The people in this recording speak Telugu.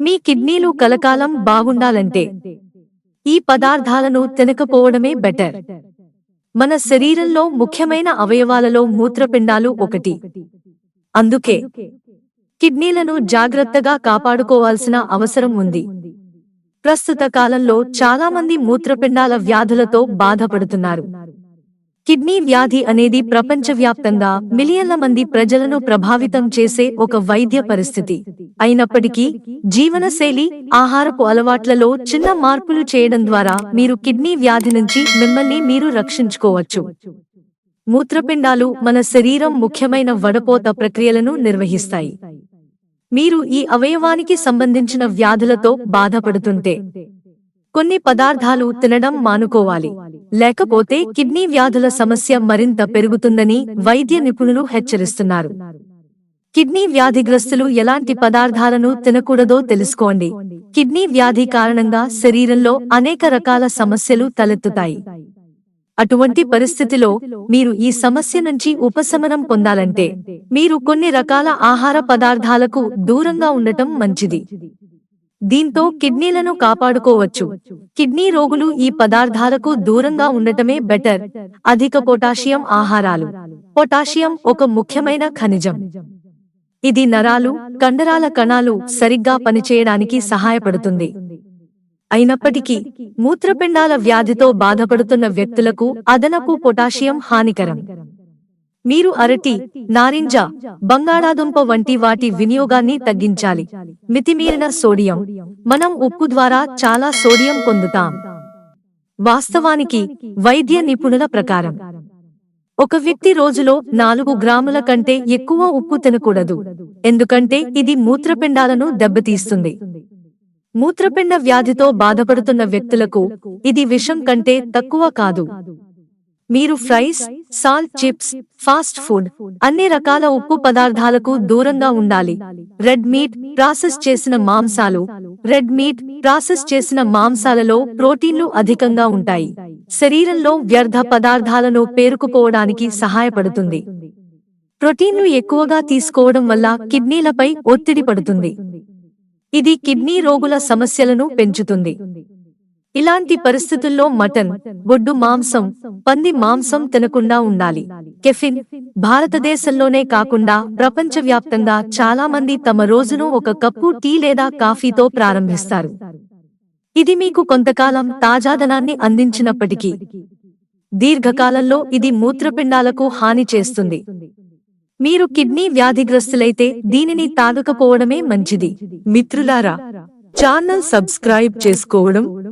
మీ కిడ్నీలు కలకాలం బాగుండాలంటే ఈ పదార్థాలను తినకపోవడమే బెటర్ మన శరీరంలో ముఖ్యమైన అవయవాలలో మూత్రపిండాలు ఒకటి. అందుకే కిడ్నీలను జాగ్రత్తగా కాపాడుకోవాల్సిన అవసరం ఉంది. ప్రస్తుత కాలంలో చాలా మంది మూత్రపిండాల వ్యాధులతో బాధపడుతున్నారు. కిడ్నీ వ్యాధి అనేది ప్రపంచవ్యాప్తంగా మిలియన్ల మంది ప్రజలను ప్రభావితం చేసే ఒక వైద్య పరిస్థితి. అయినప్పటికీ జీవనశైలి ఆహారపు అలవాట్లలో చిన్న మార్పులు చేయడం ద్వారా మీరు కిడ్నీ వ్యాధి నుంచి మిమ్మల్ని మీరు రక్షించుకోవచ్చు. మూత్రపిండాలు మన శరీరం ముఖ్యమైన వడపోత ప్రక్రియలను నిర్వహిస్తాయి. మీరు ఈ అవయవానికి సంబంధించిన వ్యాధులతో బాధపడుతుంటే కొన్ని పదార్థాలు తినడం మానుకోవాలి. లేకపోతే కిడ్నీ వ్యాధుల సమస్య మరింత పెరుగుతుందని వైద్య నిపుణులు హెచ్చరిస్తున్నారు. కిడ్నీ వ్యాధిగ్రస్తులు ఎలాంటి పదార్థాలను తినకూడదో తెలుసుకోండి. కిడ్నీ వ్యాధి కారణంగా శరీరంలో అనేక రకాల సమస్యలు తలెత్తుతాయి. అటువంటి పరిస్థితిలో మీరు ఈ సమస్య నుంచి ఉపశమనం పొందాలంటే మీరు కొన్ని రకాల ఆహార పదార్థాలకు దూరంగా ఉండటం మంచిది. దీంతో కిడ్నీలను కాపాడుకోవచ్చు. కిడ్నీ రోగులు ఈ పదార్థాలకు దూరంగా ఉండటమే బెటర్. అధిక పొటాషియం ఆహారాలు. పొటాషియం ఒక ముఖ్యమైన ఖనిజం. ఇది నరాలు కండరాల కణాలు సరిగ్గా పనిచేయడానికి సహాయపడుతుంది. అయినప్పటికీ మూత్రపిండాల వ్యాధితో బాధపడుతున్న వ్యక్తులకు అదనపు పొటాషియం హానికరం. మీరు అరటి నారింజ బంగాళాదుంప వంటి వాటి వినియోగాన్ని తగ్గించాలి. మితిమీరిన సోడియం. మనం ఉప్పు ద్వారా చాలా సోడియం పొందుతాం. వాస్తవానికి వైద్య నిపుణుల ప్రకారం. ఒక వ్యక్తి రోజులో నాలుగు గ్రాముల కంటే ఎక్కువ ఉప్పు తినకూడదు. ఎందుకంటే ఇది మూత్రపిండాలను దెబ్బతీస్తుంది. మూత్రపిండ వ్యాధితో బాధపడుతున్న వ్యక్తులకు ఇది విషం కంటే తక్కువ కాదు. మీరు fries salt chips fast food అన్ని రకాల ఉప్పు పదార్థాలకు దూరంగా ఉండాలి. రెడ్ మీట్ ప్రాసెస్ చేసిన మాంసాలు రెడ్ మీట్ ప్రాసెస్ చేసిన మాంసాలలో ప్రోటీన్లు అధికంగా ఉంటాయి. శరీరంలో వ్యర్థ పదార్థాలను పేరుకుపోవడానికి సహాయపడుతుంది. ప్రోటీన్లు ఎక్కువగా తీసుకోవడం వల్ల కిడ్నీలపై ఒత్తిడి పడుతుంది. ఇది కిడ్నీ రోగుల సమస్యలను పెంచుతుంది. ఇలాంటి పరిస్థితుల్లో మటన్ బొడ్డు మాంసం పంది మాంసం తినకుండా ఉండాలి. కెఫిన్ భారతదేశంలోనే కాకుండా ప్రపంచవ్యాప్తంగా చాలా మంది తమ రోజును ఒక కప్పు టీ లేదా కాఫీతో ప్రారంభిస్తారు. ఇది మీకు కొంతకాలం తాజాదనాన్ని అందించినప్పటికీ దీర్ఘకాలంలో ఇది మూత్రపిండాలకు హాని చేస్తుంది. మీరు కిడ్నీ వ్యాధిగ్రస్తులైతే దీనిని తాగకపోవడమే మంచిది. మిత్రులారా ఛానల్ సబ్స్క్రైబ్ చేసుకోవడం